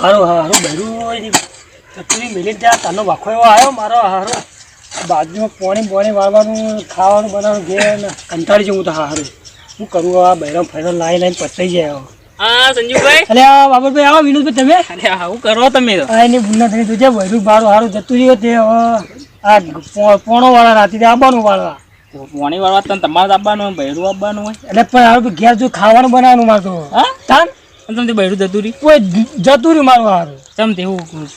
મારો હારો બહેરું ચટણી મિલી ત્યાં તાનો વાખો એવો આવ્યો મારો હારો. બાજુમાં પોણી પોણી વાળવાનું ખાવાનું બનાવવાનું ઘેર કંટાળી જવું તો હારું. શું કરું આ બહેરો ફેરો લાઈ લાઈને પતાઈ જાય. હા સંજુભાઈ? અરે આ બાબરભાઈ આવો વિનોદભાઈ તમે? અરે આવું કરો તમે આ એની બુના થઈ તું જે બહેરું બારું હારું જતું રહ્યું તે આ પોણો વાળા રાતે આવવાનું વાળવા. પોણી વાળવા તને તમારે આપવાનું હોય બૈરું આપવાનું હોય? એટલે પણ હારું ઘેર જો ખાવાનું બનાવવાનું મારે તો. હા? તાન? અને તમે બૈરું જતું રહ્યું? કોઈ જતું રહ્યું મારું હારું.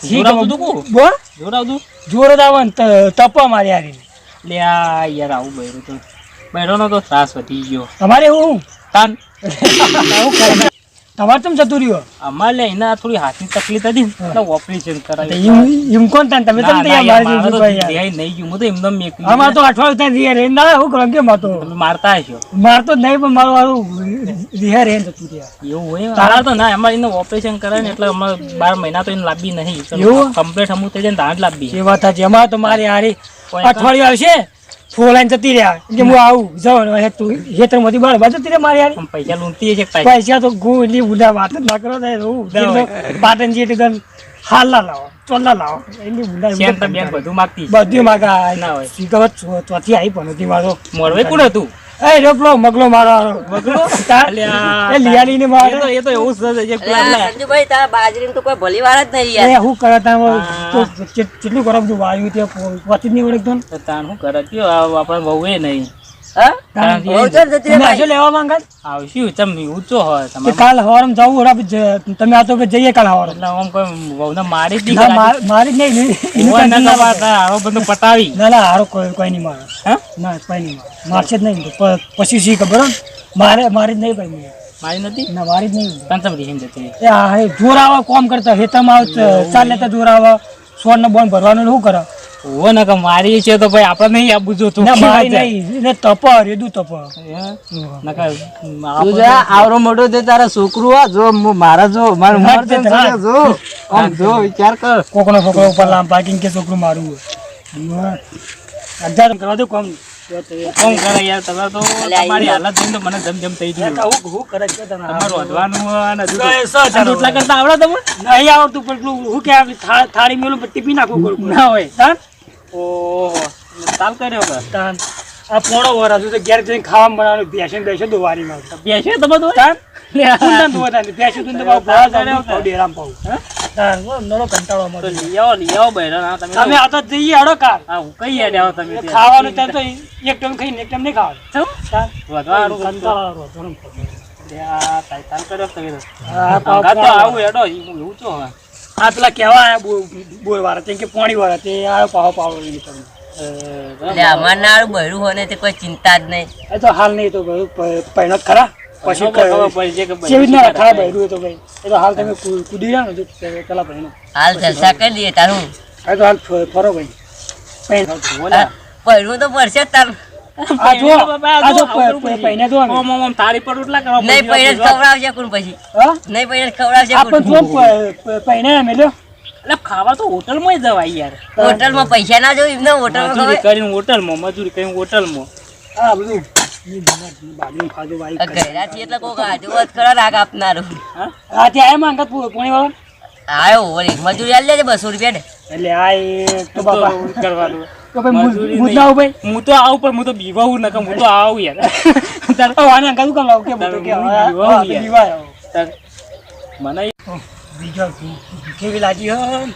જોરાવતું તું બોલ. જોરાવતું? જોર જ ને તપા મારી હારી લે આ યાર આવું બૈરું તો. બૈરોનો તો ત્રાસ વધી ગયો. તમારે હું? તાન. હું તમારે કેમ જતું રહ્યો? અમારે એના થોડી હાથની તકલીફ હતી ને એટલે ઓપરેશન કરાવી એમ કોણ તાન? તમે તમે ના, તૈયાર યાર, મારી મારે દીધું તો ભાઈ નહીં ગયું હું તો એમનો મેક અમાર તો અઠવાડિયું ત્યાં રિયા રહે ના હું કરું કેમ હતો મારતા હશો. મારતો જ નહીં પણ મારું મારું રિયા રહે જતું ત્યાં એવું હોય? તારા તો ના અમારે એને ઓપરેશન કરે ને એટલે અમારે બાર મહિના તો એને લાંબી નહીં. એવું? કમ્પ્લીટ અમુક થઈ જાય ને જ લાંબી. એ વાત છે અમારે તો મારી હારી અઠવાડિયું આવશે. ફોલાઈને જતી રહ્યા. કે હું આવું જાઉં તું ખેતરમાંથી બાર બાજુ જતી રહે મારી હારી. પૈસા લૂંટી છે પૈસા તો ગુ એટલી ઉડા વાત જ ના કરો થાય. હું પાટણ જે તો હાલા લાવો ચોલ્લા લાવો. એટલી ઉડા બધું માગતી બધું માગા. ના હોય. ચોથી આવી પણ હતી મારો. મળવે કોણ હતું? એ રોકલો મગલો મારો મગલો? એ લિયાલી ને મારે. એ તો એવું જ છે સંજુભાઈ તારા બાજરી તો કોઈ ભલી વાર જ નહીં યાર. એ હું કરે તા કેટલું ગરમ જો વાયુ તે પતિ નહીં ને. તો તાણ હું કરે? કયો આપણે બહુ એ નહીં. તો પછી શી ખબર મારે મારી જ નહીં ભાઈ મારી નથી? ના મારી જ નહીં તને ચમ જતી એ જોર આવે કોમ કરતા હેતામાં આવે ચાલે લેતા જોર આવે સોન ને બોન ભરવાનું શું કરે? ને કે મારી છે તો ભાઈ આપણે નહીં આપવું જો ના મારી નહીં. એને તપ રેદું તપ. આવરો મોટો તે તારા છોકરો આ જો મારા જો મારું હા, તેમ તારા. છે, જો. આમ જો વિચાર કર. કોકનો છોકરો ઉપર લામ પાર્કિંગ કે છોકરું મારું હોય. હજાર કરવા દો કોમ. કોમ કરે યાર તમે તો તમારી હાલત જોઈને તો મને જમ જમ થઈ ગયું. હું હું કરે છે તને તમારું વધવાનું ને. રોટલા કરતા આવડે તમને? નહીં આવડતું પણ હું કે થાળી મેલું ટીપી નાખવું ના હોય. તાન ઓહો તાલ કર્યો કે? તાન. આ પોણો વર તો ઘેર જઈને ખાવાનું બનાવવાનું ભેંસો ને ભેંસો દોવારીમાં બેસે તો તાન? લે આ. કુંદન દોવાતા ભેંસો તું તો પાછું ભરા જાવ ડેરામ પાઉં તાન બહુ કંટાળો તો મળે લઈ આવો લઈ આવો બૈરા ના તમે અમે આ તો જઈએ હડો કાર હા હું કઈ યાદ આવો તમે ત્યાં. ખાવાનું ત્યાં તો એક ટાઈમ ખાઈને એક ટાઈમ નહીં ખાવાનું? તાન? કંટાળો. કંટાળો આવે, ધરમ પડે. આ તાલ તાલ કર્યો તમે આ તો આવું એડો હું એવું છો હવે. આ પેલા કેવા આયા બોર વાળા તે કે પાણી વાળા તે આ પાવ પાવ લઈને તમે. અમાર હોય ને તે કોઈ ચિંતા જ નહીં. એ તો હાલ નહીં તો પહેણો ખરા. પછી કેવી રીતના ખરા કરે. તો ભાઈ. એ તો હાલ તમે કૂદી રહ્યા ને પેલા પહેણો હાલ જલસા કરી દઈએ તારું. એ તો હાલ ફરો ભાઈ. પહેણ. તો પડશે જ તારું. આ જો બાપા, આ જો જો, આવું પ- કરવું પ- જો ઓમ ઓમ ઓમ પર રોટલા કરવા નહીં પડશે. પૈણે જ ખવડાવશે કોણ પછી. નહીં પૈણે જ કોણ પણ જો પ- પ- મેલ્યો એટલે ખાવા તો હોટલમાં જવાય યાર. હોટલમાં પૈસા ના જોઈ એમને હોટલમાં મજૂરી કરીને હોટલમાં મજૂરી કરીને હોટલમાં. આ બધું. ઈ બાજરીનું ખાધું વાઈ આ ઘરેથી એટલે કોક આજુબાજુ ખરા રાગ આપનારું. હા? હા ત્યાં આયા માંગત પોણી વાળા આયો વળી મજૂરી આલી લેજે બસો રૂપિયા ને. એટલે આ એ તો બાપા. કરવાનું? તો ભાઈ મજૂરી ના ભાઈ. હું તો આવું પણ હું તો બીવાવું નકર હું તો આવું યાર. તાર તો આને અંકલ કમ કામ લાવું કે બધું કે હા, હા. બીવાય. આવો. તાર મને બીજા કેવી લાગી હો?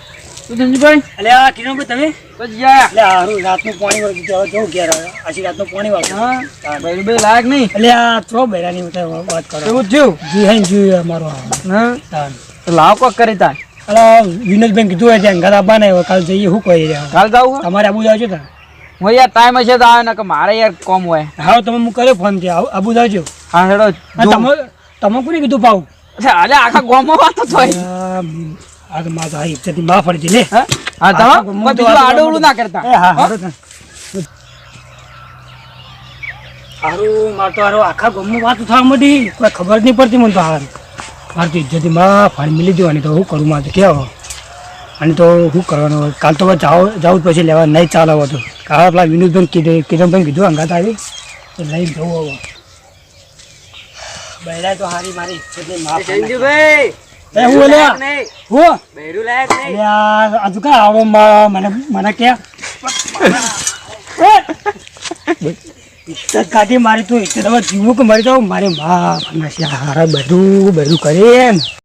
સંજુભાઈ એટલે આ કિરણભાઈ તમે? પછી જા. એટલે હારું રાતનું પાણી વાળું હવે જો ઘેર આછી રાતનું પાણી વાળું. બૈરું ભાઈ લાગ નહીં. એટલે આ છો બૈરાની વાત કરો. એવું થયું? જી હા જી અમારો હા. તાન. તો લાવ કોક કરી તા એટલે વિનોદભાઈ કીધું હોય ત્યાં ઘર આવવાના હોય કાલ જઈએ શું કહી કાલ જાવું તમારે આબુ જાવ છો તા હું યાર ટાઈમ હશે તો આવે ને કે મારે યાર કોમ હોય. હા તમે હું કર્યો ફોન ત્યાં આબુ જાવ છો હા હેડો તમે તમે કોને કીધું ભાવ? અરે આખા ગામમાં વાતો થાય આ તો મારે ઇજ્જતની માફ પડી લે. હા? હા આખા તમે ગામમાં બીજું આડોવડું ના કરતા. એ હા હારું મારે તો હારું આખા ગામમાં વાત થવા માંડી. કોઈ ખબર નહીં પડતી મને તો હારું. મારે તો ઇજ્જતી માં ફાળી મિલી દેવાની તો શું કરું મારે તો કેવો? અને તો શું કરવાનું? કાલ તો જાઓ જાવ જાવું જ પછી લેવા નહીં ચાલે હવે તો કાલ પેલા વિનોદભાઈ કીધું કિરણભાઈ કીધું અંગાત આવી. તો લઈ જવું હવે. બહેરાય તો હારી મારી ઇજ્જતની માફ સંજુભાઈ એ હું અલ્યા? હું? બૈરું લાયક નહીં. અલ્યા હજુ કા આવો? મને મને કે. કાઢી મારી તું ઇજ્જત હવે જીવું કે મરી જાઉં મારી મા હારા બધું બધું કરે ને